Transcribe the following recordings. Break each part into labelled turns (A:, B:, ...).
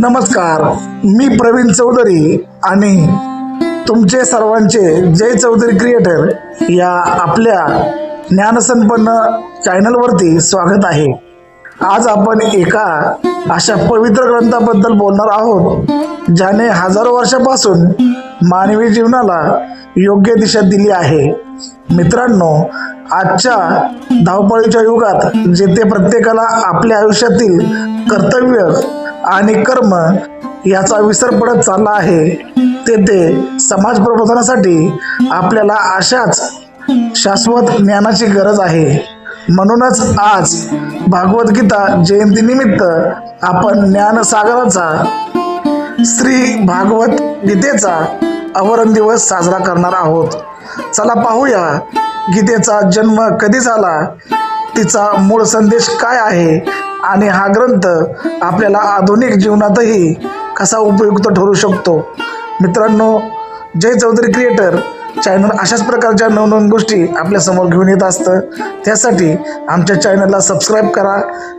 A: नमस्कार मी प्रवीण चौधरी आणि तुमचे सर्वांचे जय चौधरी क्रिएटर या आपल्या ज्ञानसंपन्न चॅनलवरती स्वागत आहे. आज आपण एका अशा पवित्र ग्रंथाबद्दल बोलणार आहोत ज्याने हजारो वर्षापासून मानवी जीवनाला योग्य दिशा दिली आहे. मित्रांनो आजच्या धावपळीच्या युगात जेथे प्रत्येकाला आपल्या आयुष्यातील कर्तव्य आणि कर्म याचा विसर पडत चालला आहे तेथे समाज प्रबोधनासाठी आपल्याला अशाच शाश्वत ज्ञानाची गरज आहे. म्हणूनच आज भागवत गीता जयंतीनिमित्त आपण ज्ञानसागराचा श्री भागवत गीतेचा अवरण दिवस साजरा करणार आहोत. चला पाहूया गीतेचा जन्म कधी झाला तिचा मूळ संदेश काय आहे? आणि हा ग्रंथ आपल्याला आधुनिक जीवनातही कसा उपयुक्त ठरू शकतो? मित्रांनो जय चौधरी क्रिएटर चॅनल अशाच प्रकारच्या नवनवीन गोष्टी आपल्यासमोर घेऊन येत असतं. त्यासाठी आमच्या चॅनलला सबस्क्राईब करा.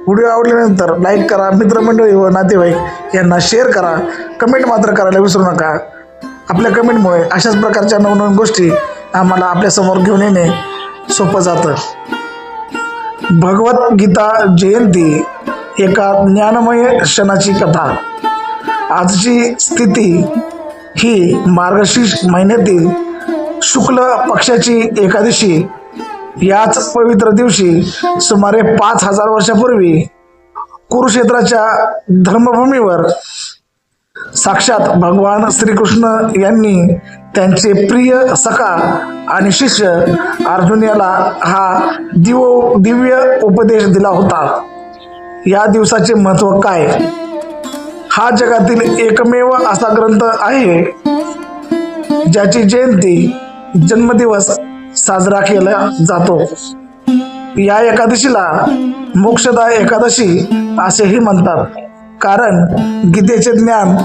A: व्हिडिओ आवडल्यानंतर लाईक करा. मित्रमंडळी व नातेवाईक यांना शेअर करा. कमेंट मात्र करायला विसरू नका. आपल्या कमेंटमुळे अशाच प्रकारच्या नवनवीन गोष्टी आम्हाला आपल्यासमोर घेऊन येणे सोपं जातं. भगवद्गीता जयंती एका ज्ञानमय क्षणाची कथा. आजची स्थिती ही मार्गशीर्ष महिन्यातील शुक्ल पक्षाची एकादशी. याच पवित्र दिवशी सुमारे पाच हजार वर्षापूर्वी कुरुक्षेत्राच्या धर्मभूमीवर साक्षात भगवान श्रीकृष्ण यांनी त्यांचे प्रिय सखा आणि शिष्य अर्जुन याला हा दिव दिव्य उपदेश दिला होता. या दिवसाचे महत्त्व काय? हा जगातील एकमेव असा ग्रंथ आहे ज्याची जयंती जन्मदिवस साजरा केला जातो. या एकादशीला मोक्षदा एकादशी असेही म्हणतात. कारण गीतेचे ज्ञान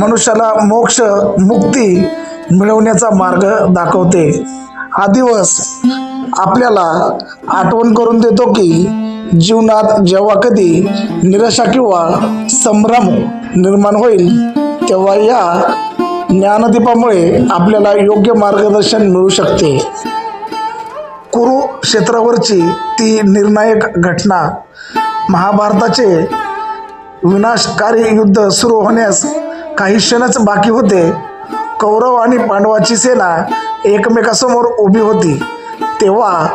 A: मनुष्याला मोक्ष मुक्ती मिळवण्याचा मार्ग दाखवते. हा दिवस आपल्याला आठवण करून देतो की जीवनात जेव्हा कधी निराशा किंवा संभ्रम निर्माण होईल तेव्हा या ज्ञानदीपामुळे आपल्याला योग्य मार्गदर्शन मिळू शकते. कुरुक्षेत्रावरची ती निर्णायक घटना महाभारताचे विनाशकारी युद्ध सुरू होण्यास काही क्षणच बाकी होते. कौरव आणि पांडवाची सेना एकमेकासमोर उभी होती. तेव्हा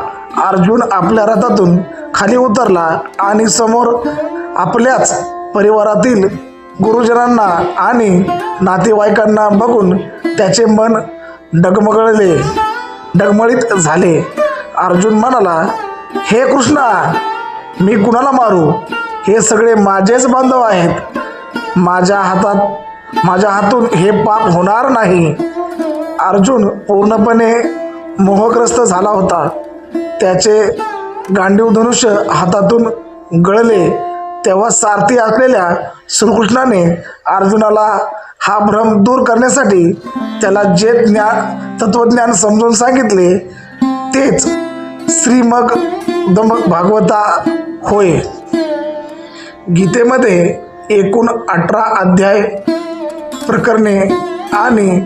A: अर्जुन आपल्या रथातून खाली उतरला आणि समोर आपल्याच परिवारातील गुरुजनांना आणि नातेवाईकांना बघून त्याचे मन डगमगळले. डगमळीत झाले. अर्जुन म्हणाला हे कृष्णा मी कुणाला मारू? हे सगळे माझेच बांधव आहेत. माझ्या हातात माझ्या हातून हे पाप होणार नाही. अर्जुन पूर्णपणे मोहग्रस्त झाला होता. त्याचे गांडीव धनुष्य हातातून गळले. तेव्हा सारथी असलेल्या श्रीकृष्णाने अर्जुनाला हा भ्रम दूर करण्यासाठी त्याला जे ज्ञान तत्वज्ञान समजून सांगितले तेच श्रीमग दमक भागवता होय. गीतेमध्ये एकूण अठरा अध्याय प्रकरणे आणि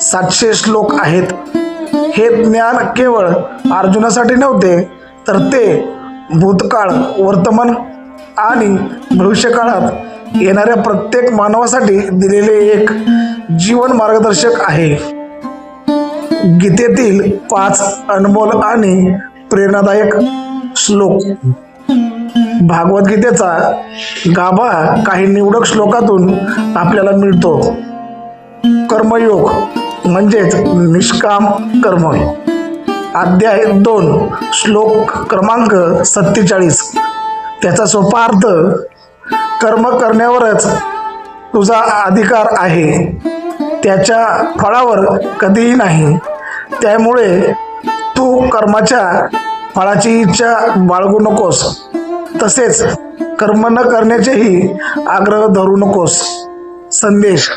A: सातशे श्लोक आहेत. हे ज्ञान केवळ अर्जुनासाठी नव्हते तर ते भूतकाळ वर्तमान आणि भविष्यकाळात येणाऱ्या प्रत्येक मानवासाठी दिलेले एक जीवन मार्गदर्शक आहे. गीतेतील पाच अनमोल आणि प्रेरणादायक श्लोक. भागवतगीतेचा गाभा काही निवडक श्लोकातून आपल्याला मिळतो. कर्मयोग म्हणजेच निष्काम कर्म. अध्याय दोन श्लोक क्रमांक सत्तेचाळीस. त्याचा सोपा अर्थ कर्म करण्यावरच तुझा अधिकार आहे. त्याच्या फळावर कधीही नाही. त्यामुळे तू कर्माच्या फळाची इच्छा बाळगू नकोस. तसेच कर्म न करण्याचेही आग्रह धरू नकोस. संदेश.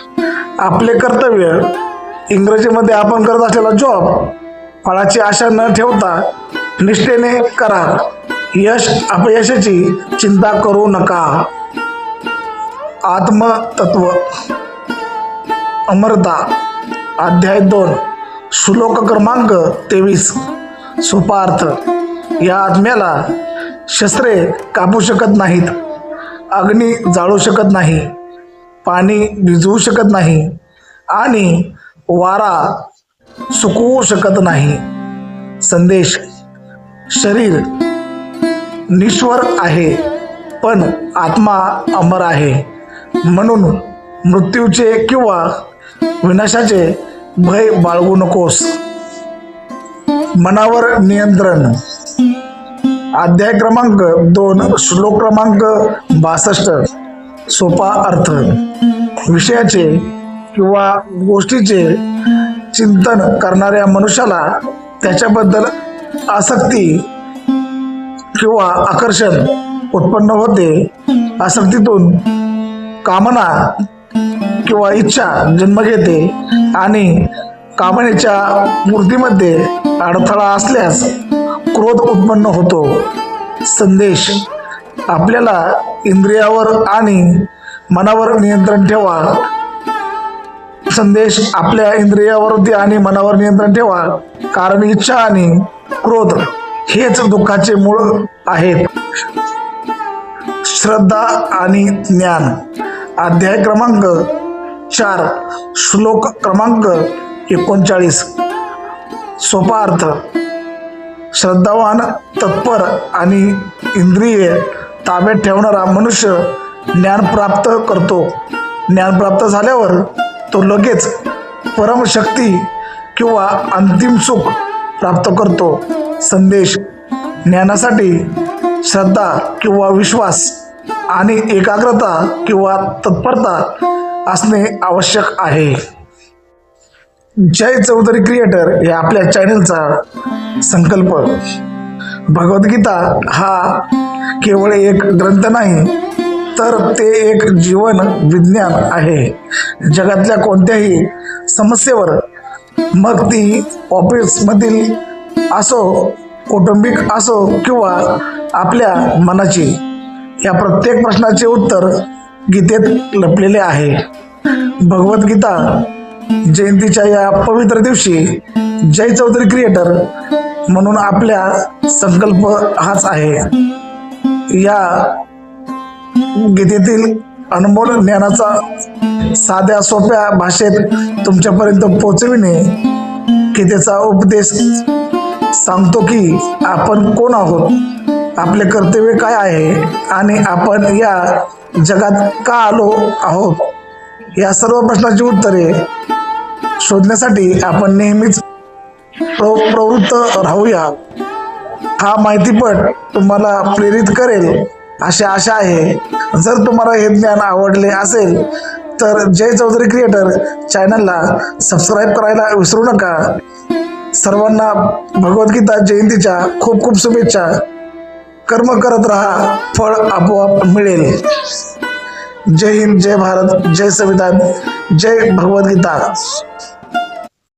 A: आपले कर्तव्य इंग्रजीमध्ये आपण करत असलेला जॉब फळाची आशा न ठेवता निष्ठेने करा. यश अपयशाची चिंता करू नका. आत्मतत्व. अमरता. अध्याय दोन. श्लोक क्रमांक तेवीस. सुपार्थ. या आत्म्याला शस्त्रे कापू शकत नाहीत. अग्नी जाळू शकत नाही. पाणी भिजवू शकत नाही. आणि वारा सुकवू शकत नाही. संदेश शरीर निश्वर आहे पण आत्मा अमर आहे. म्हणून मृत्यूचे किंवा विनाशाचे भय बाळगू नकोस. मनावर नियंत्रण. अध्याय क्रमांक दोन श्लोक क्रमांक बासष्ट. सोपा अर्थ. विषयाचे किंवा गोष्टीचे चिंतन करणाऱ्या मनुष्याला त्याच्याबद्दल आसक्ती किंवा आकर्षण उत्पन्न होते. आसक्तीतून कामना किंवा इच्छा जन्म घेते आणि कामनेच्या मूर्तीमध्ये अडथळा असल्यास क्रोध उत्पन्न होतो. संदेश आपल्याला इंद्रियावर आणि मनावर नियंत्रण ठेवा. संदेश आपल्या इंद्रियावरती आणि मनावर नियंत्रण ठेवा. कारण इच्छा आणि क्रोध हेच दुःखाचे मूळ आहेत. श्रद्धा आणि ज्ञान. अध्याय क्रमांक चार श्लोक क्रमांक एकोणचाळीस. सोपा अर्थ श्रद्धावान तत्पर आणि इंद्रिये ताब्यात ठेवणारा मनुष्य ज्ञान प्राप्त करतो. ज्ञान प्राप्त झाल्यावर तो लगेच परमशक्ती किंवा अंतिम सुख प्राप्त करतो. संदेश ज्ञानासाठी श्रद्धा किंवा विश्वास आणि एकाग्रता किंवा तत्परता असणे आवश्यक आहे. जय चौधरी क्रिएटर या आपल्या चॅनेलचा संकल्प. भगवद्गीता हा केवळ एक ग्रंथ नाही तर ते एक जीवन विज्ञान आहे. जगातल्या कोणत्याही समस्येवर मग ती ऑफिसमधील असो कौटुंबिक असो किंवा आपल्या मनाची या प्रत्येक प्रश्नाचे उत्तर गीतेत लपलेले आहे. भगवद्गीता जयंतीच्या या पवित्र दिवशी जय चौधरी क्रिएटर म्हणून आपल्या संकल्प हाच आहे. या गीतेतील अनमोल ज्ञानाचा साध्या सोप्या भाषेत तुमच्यापर्यंत पोहोचविणे गीतेचा उपदेश सांगतो की आपण कोण आहोत? आपले कर्तव्य काय आहे? आणि आपण या जगात का आलो आहोत? या सर्व प्रश्नाची उत्तरे शोधण्यासाठी आपण नेहमीच प्रवृत्त राहूया. हा माहितीपट तुम्हाला प्रेरित करेल अशी आशा आहे. जर तुम्हाला हे ज्ञान आवडले असेल तर जय चौधरी क्रिएटर चॅनलला सबस्क्राईब करायला विसरू नका. सर्वांना भगवद्गीता जयंतीच्या खूप खूप शुभेच्छा. कर्म करत राहा फळ आपोआप मिळेल. जय हिंद जय भारत जय संविधान जय भगवद्गीता.